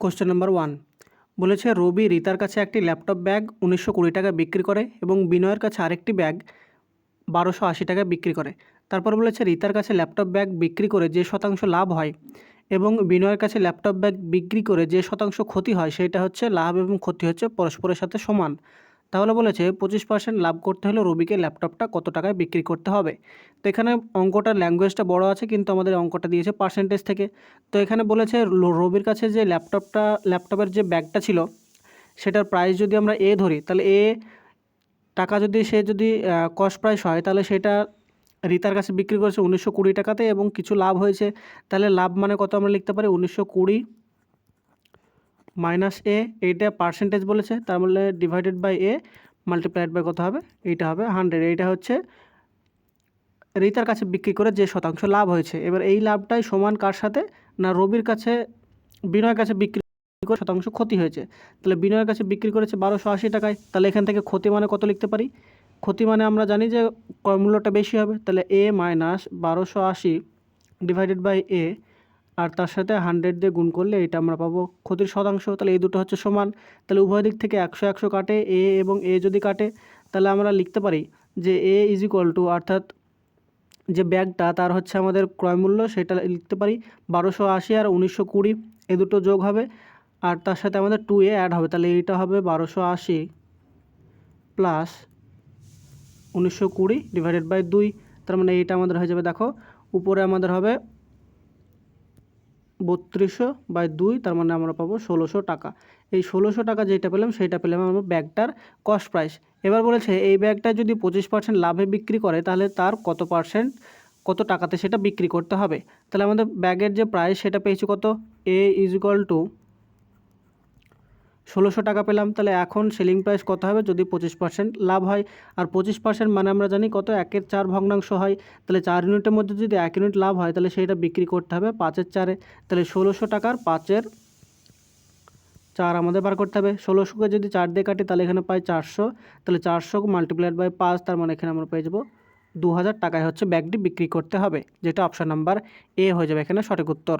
Question number one বলেছে রবি রিতার কাছে একটি ল্যাপটপ ব্যাগ উনিশশো কুড়ি টাকা বিক্রি করে এবং বিনয়ের কাছে আরেকটি ব্যাগ বারোশো আশি টাকা বিক্রি করে। তারপর বলেছে রিতার কাছে ল্যাপটপ ব্যাগ বিক্রি করে যে শতাংশ লাভ হয় এবং বিনয়ের কাছে ল্যাপটপ ব্যাগ বিক্রি করে যে শতাংশ ক্ষতি হয়, সেটা হচ্ছে লাভ এবং ক্ষতি হচ্ছে পরস্পরের সাথে সমান। তাহলে বলেছে, পঁচিশ পার্সেন্ট লাভ করতে হলে রবিকে ল্যাপটপটা কত টাকায় বিক্রি করতে হবে। তো এখানে অঙ্কটার ল্যাঙ্গুয়েজটা বড় আছে, কিন্তু আমাদের অঙ্কটা দিয়েছে পার্সেন্টেজ থেকে। তো এখানে বলেছে রবির কাছে যে ল্যাপটপটা, ল্যাপটপের যে ব্যাগটা ছিল, সেটার প্রাইস যদি আমরা এ ধরি, তাহলে এ টাকা যদি সে যদি কস্ট প্রাইস হয়, তাহলে সেটা রিতার কাছে বিক্রি করেছে উনিশশো কুড়ি টাকাতে এবং কিছু লাভ হয়েছে। তাহলে লাভ মানে কত আমরা লিখতে পারি? উনিশশো কুড়ি মাইনাস এ, এইটা পার্সেন্টেজ বলেছে, তার মানে divided by a multiplied by কত হবে? এইটা হবে হান্ড্রেড এইটা হচ্ছে রিতার কাছে বিক্রি করে যে শতাংশ লাভ হয়েছে। এবার এই লাভটাই সমান কার সাথে? না রবির কাছে, বিনয়ের কাছে বিক্রি করে শতাংশ ক্ষতি হয়েছে। তাহলে বিনয়ের কাছে বিক্রি করেছে বারোশো আশি টাকায়, তাহলে এখান থেকে ক্ষতি মানে কত লিখতে পারি? ক্ষতি মানে আমরা জানি যে, ক্রয় মূল্যটা বেশি হবে। তাহলে এ মাইনাস বারোশো আশি ডিভাইডেড বাই এ আর তার সাথে হান্ড্রেড দিয়ে গুণ করলে এটা আমরা পাবো ক্ষতির শতাংশ। তাহলে এই দুটো হচ্ছে সমান। তাহলে উভয় দিক থেকে একশো একশো কাটে, এ এবং এ যদি কাটে, তাহলে আমরা লিখতে পারি যে এ ইজ ইকুয়াল টু অর্থাৎ যে ব্যাগটা তার হচ্ছে আমাদের ক্রয় মূল্য, সেটা লিখতে পারি বারোশো আশি আর উনিশশো কুড়ি। এ দুটো যোগ হবে আর তার সাথে আমাদের টু এ অ্যাড হবে। তাহলে এইটা হবে বারোশো আশি প্লাস উনিশশো কুড়ি ডিভাইডেড বাই দুই। তার মানে এইটা আমাদের হয়ে যাবে, দেখো, উপরে আমাদের হবে বত্রিশশো বাই দুই, তার মানে আমরা পাবো ষোলোশো টাকা। এই ষোলোশো টাকা যেটা পেলাম, সেটা পেলাম আমার ব্যাগটার কস্ট প্রাইস। এবার বলেছে, এই ব্যাগটা যদি পঁচিশ পার্সেন্ট লাভে বিক্রি করে, তাহলে তার কত পার্সেন্ট কত টাকাতে সেটা বিক্রি করতে হবে? তাহলে আমাদের ব্যাগের যে প্রাইস সেটা পেয়েছি কত? এ ইজ ইকুয়াল টু ষোলোশো টাকা পেলাম, তাহলে এখন সেলিং প্রাইস কত হবে? যদি পঁচিশ পার্সেন্ট লাভ হয়, আর পঁচিশ পার্সেন্ট মানে আমরা জানি কত? একের চার ভগ্নাংশ হয়, তাহলে চার ইউনিটের মধ্যে যদি এক ইউনিট লাভ হয়, তাহলে সেইটা বিক্রি করতে হবে পাঁচের চারে, তাহলে ষোলোশো টাকার পাঁচের চার আমাদের বার করতে হবে। ষোলোশোকে যদি চার দিয়ে কাটি, তাহলে এখানে পাই চারশো, তাহলে চারশো মাল্টিপ্লাইড বাই পাঁচ, তার মানে এখানে আমরা পেয়ে যাব দু হাজার টাকায় হচ্ছে ব্যাগটি বিক্রি করতে হবে, যেটা অপশান নাম্বার এ হয়ে যাবে এখানে সঠিক উত্তর।